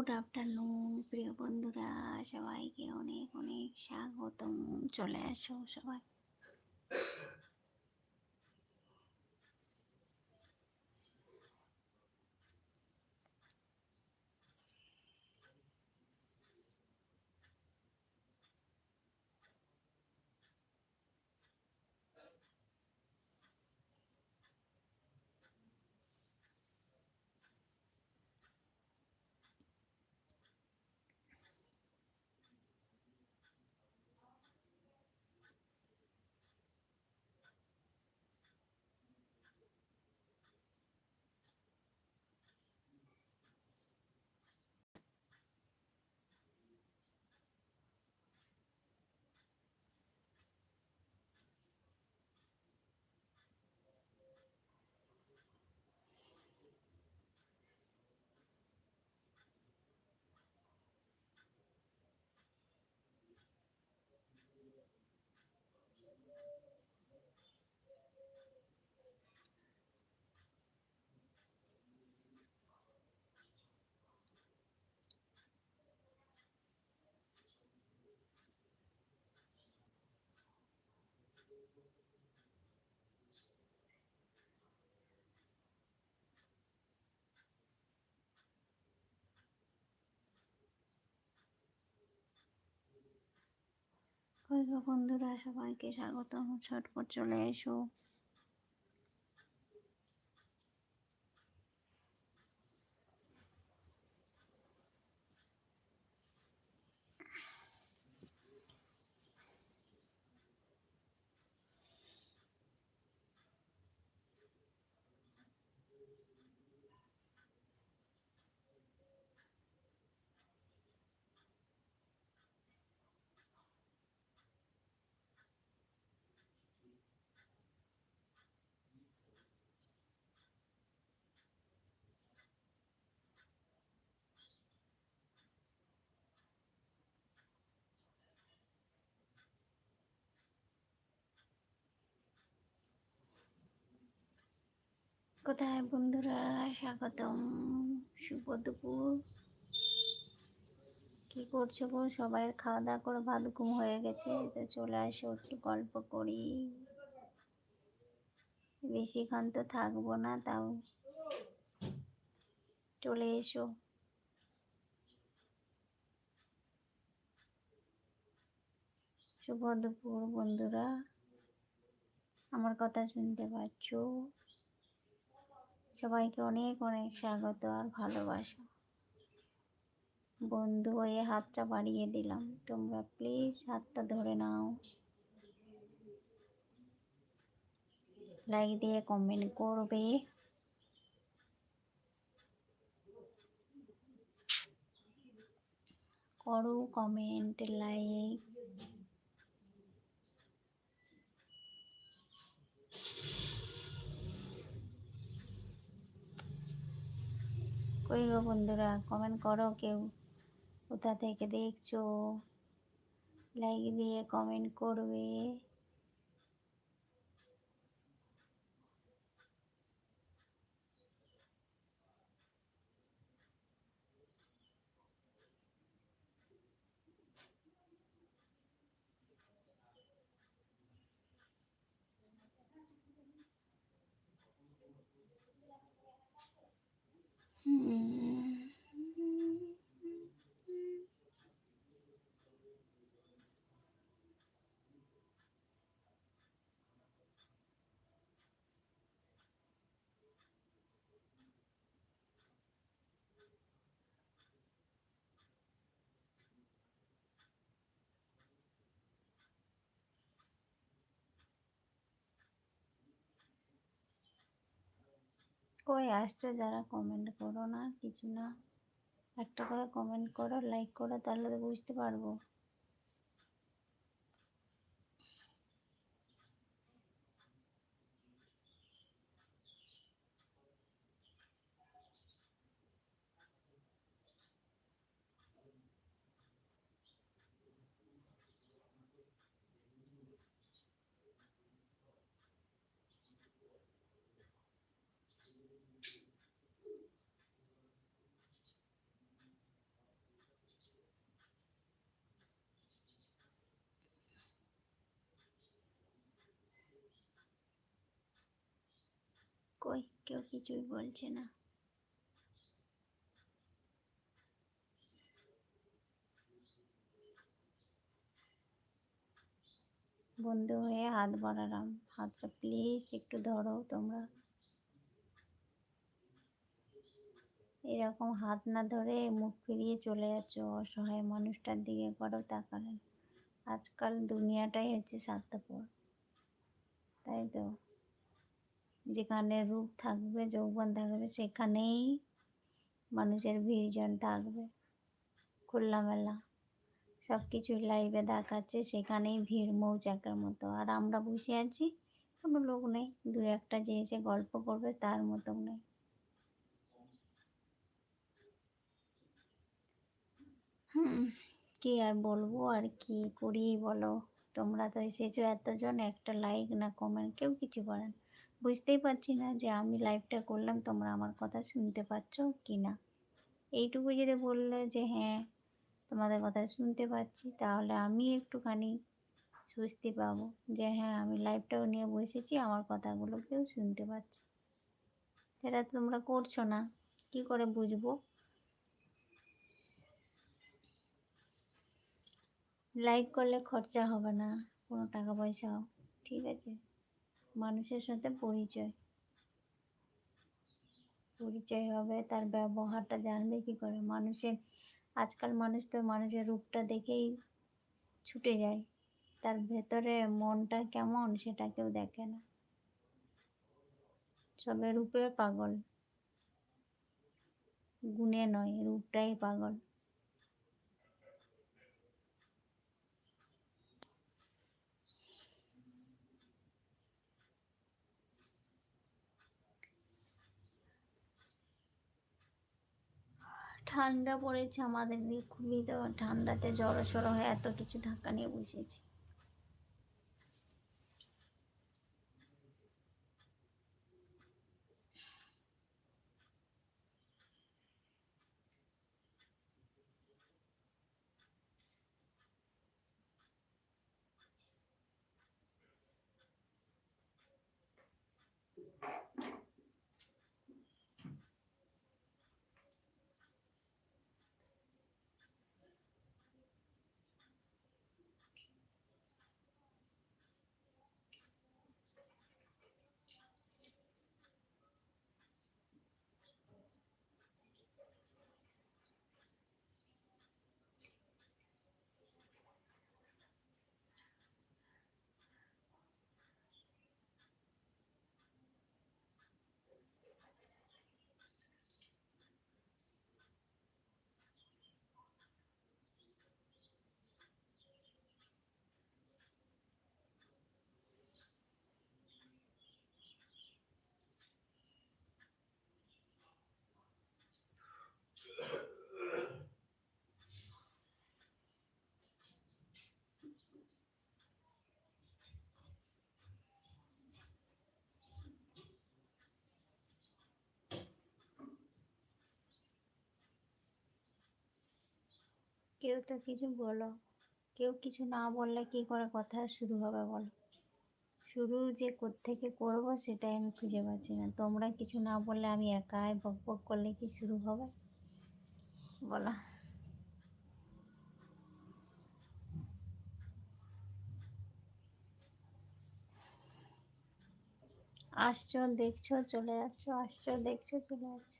Good afternoon প্রিয় বন্ধুরা সবাইকে অনেক অনেক স্বাগতম। চলে আসো সবাই বন্ধুরা সবাইকে স্বাগতম। ছটপট চলে এসো। কোথায় বন্ধুরা? স্বাগতম। শুভ দুপুর। কি করছ গো? সবাই খাওয়া দাওয়া করে ভাত ঘুম হয়ে গেছে তো চলে আসো, একটু গল্প করি। বেশিক্ষণ তো থাকব না, তাও চলে এসো। শুভ দুপুর বন্ধুরা। আমার কথা শুনতে পাচ্ছ? সবাইকে অনেক অনেক স্বাগত আর ভালোবাসা। বন্ধু হয়ে হাতটা বাড়িয়ে দিলাম। তোমরা প্লিজ হাতটা ধরে নাও। লাইক দিয়ে কমেন্ট করবে। করো কমেন্ট লাইক কই গো বন্ধুরা কমেন্ট করো কেউ। কোথা থেকে দেখছ? লাইক দিয়ে কমেন্ট করবে। কই আসছো যারা কমেন্ট করো না, কিছু না। একটা করে কমেন্ট করো লাইক করো, তাহলে তো বুঝতে পারব। কই? কেউ কিছুই বলছে না। বন্ধু হয়ে হাত বাড়ালাম। হাতটা প্লিজ একটু ধরো তোমরা। এরকম হাত না ধরে মুখ ফিরিয়ে চলে যাচ্ছ অসহায় মানুষটার দিকে করো তাকালেন আজকাল দুনিয়াটাই হচ্ছে স্বার্থপর। তাই তো? যেখানে রূপ থাকবে, যৌবন থাকবে, সেখানেই মানুষের ভিড়জন থাকবে। খোলামেলা সব কিছু লাইভে দেখাচ্ছে, সেখানেই ভিড় মৌচাকের মতো। আর আমরা বসে আছি, কোনো লোক নেই। দু একটা যে এসে গল্প করবে, তার মতো নেই। হুম, কি আর বলব? আর কি করি বলো? তোমরা তো এসেছ এতজন, একটা লাইক না কমেন্ট কেউ কিছু করেন বুঝতেই পারছি না যে আমি লাইভটা করলাম, তোমরা আমার কথা শুনতে পাচ্ছ কি না? এইটুকু যদি বললে যে হ্যাঁ তোমাদের কথা শুনতে পাচ্ছি, তাহলে আমি একটুখানি স্বস্তি পাবো যে হ্যাঁ আমি লাইভটাও নিয়ে বসেছি, আমার কথাগুলো কেউ শুনতে পাচ্ছে। সেটা তোমরা করছ না, কি করে বুঝব? লাইক করলে খরচা হবে না, কোনো টাকা পয়সাও, ঠিক আছে? মানুষের সাথে পরিচয়। পরিচয় হবে, তার ব্যবহারটা জানবে কি করে। মানুষের, আজকাল মানুষ তো মানুষের রূপটা দেখেই ছুটে যায়। তার ভেতরে মনটা কেমন সেটা কেউ দেখে না। সবে রূপে পাগল। গুণে নয়, রূপটাই পাগল। ঠান্ডা পড়েছে আমাদের খুবই তো ঠান্ডাতে জ্বর সড়ো হয়ে এত কিছু ঢাকা নিয়ে বসেছি। কেউ তো কিছু বলো। কেউ কিছু না বললে কি করে কথা শুরু হবে বলো? শুরু যে থেকে করব সেটাই আমি খুঁজে পাচ্ছি না। তোমরা কিছু না বললে আমি একাই বক বক করলে কি শুরু হবে? বলো। আসছো, দেখছ, চলে যাচ্ছ, আসছো, দেখছ, চলে যাচ্ছ।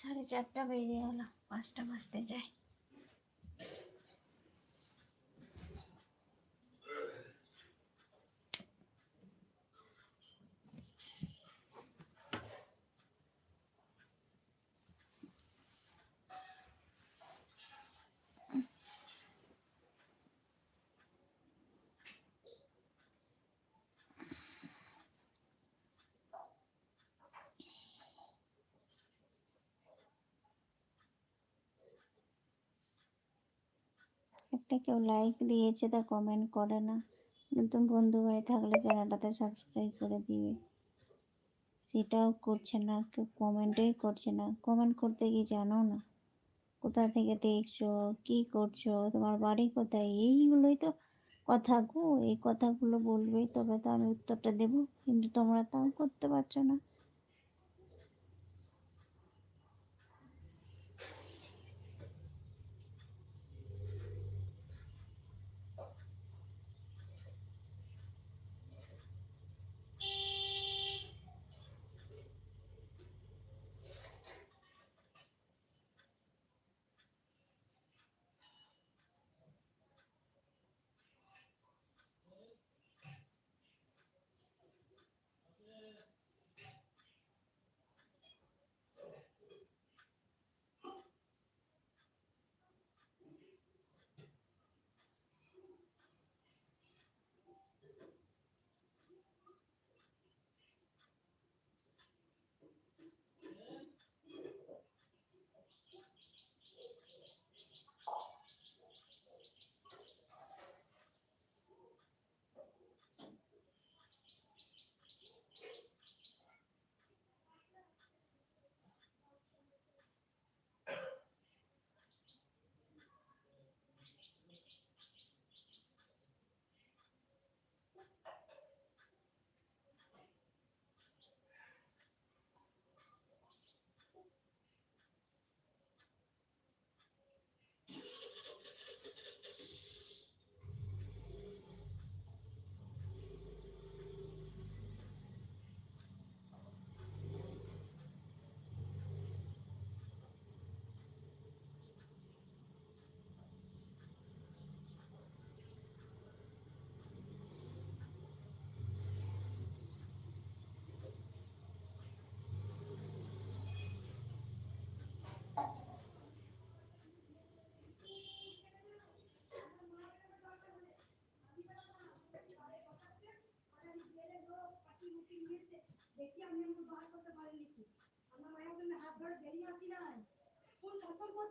সাড়ে চারটা বেজে গেল পাঁচটা বাজতে যায়। একটা কেউ লাইক দিয়েছে তা কমেন্ট করে না। নতুন বন্ধু হয়ে থাকলে চ্যানেলটাতে সাবস্ক্রাইব করে দিবে। সেটাও করছে না, কেউ কমেন্টই করছে না। কমেন্ট করতে কি জানো না, কোথা থেকে দেখছ, কি করছ, তোমার বাড়ি কোথায়, এইগুলোই তো কথা গো, এই কথাগুলো বলবেই তবে তো আমি উত্তরটা দেবো, কিন্তু তোমরা তাও করতে পারছ না।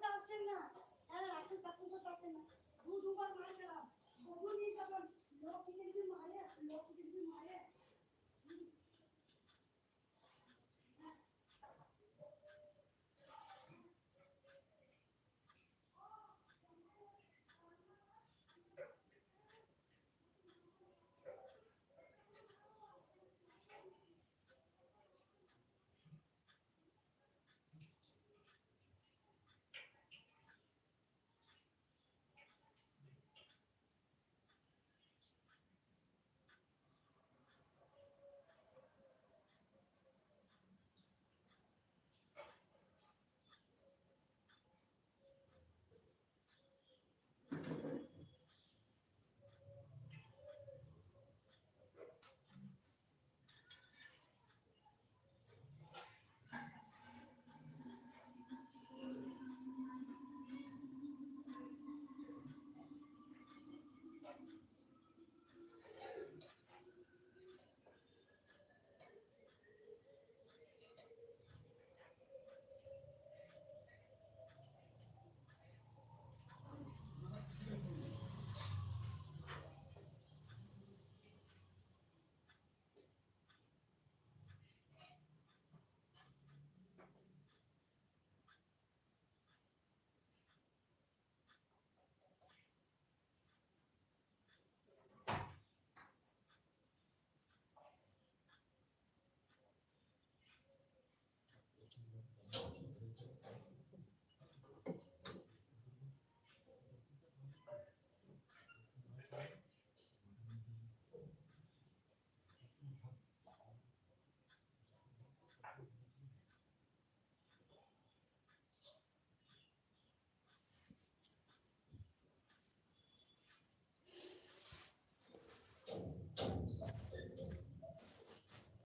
বলতে না। হ্যাঁ আসেন পাচ্ছেন তো পাচ্ছেন না। দু দুবার মার খেলাম।